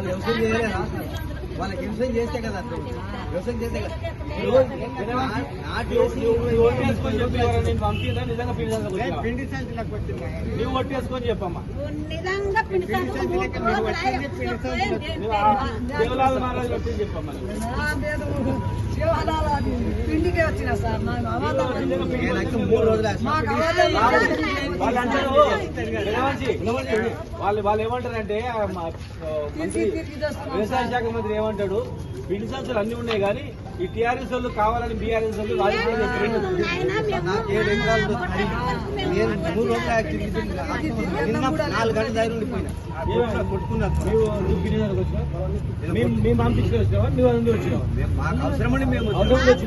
వాళ్ళు. వ్యవసాయం చేయలేదా వాళ్ళకి వ్యవసాయం చేస్తే కదా అర్థం. వ్యవసాయం చేస్తే కదా పిండి సంచులకు వచ్చింది నువ్వు కొట్టేసుకొని చెప్పమ్మా నిజంగా పిండి సంచులు మూడు రోజులు అయ్యి వచ్చి ఏం నువ్వు ఆ దేవలాల్ మహారాజ్ కొట్టి చెప్పమ్మా మూడు రోజులు వాళ్ళు వాళ్ళు వాళ్ళు ఏమంటారంటే వ్యవసాయ శాఖ మంత్రి ఏమంటాడు పిండి అన్ని ఉన్నాయి కానీ ఈ టీఆర్ఎస్ వాళ్ళు కావాలని బీఆర్ఎస్ వాళ్ళు నాలుగు గంటల దగ్గర ఉండిపోయినా? మేము మేము పంపించుకొని వచ్చినావా నువ్వు అందుకు వచ్చినావా మాకు మేము అవసరం వచ్చినావా?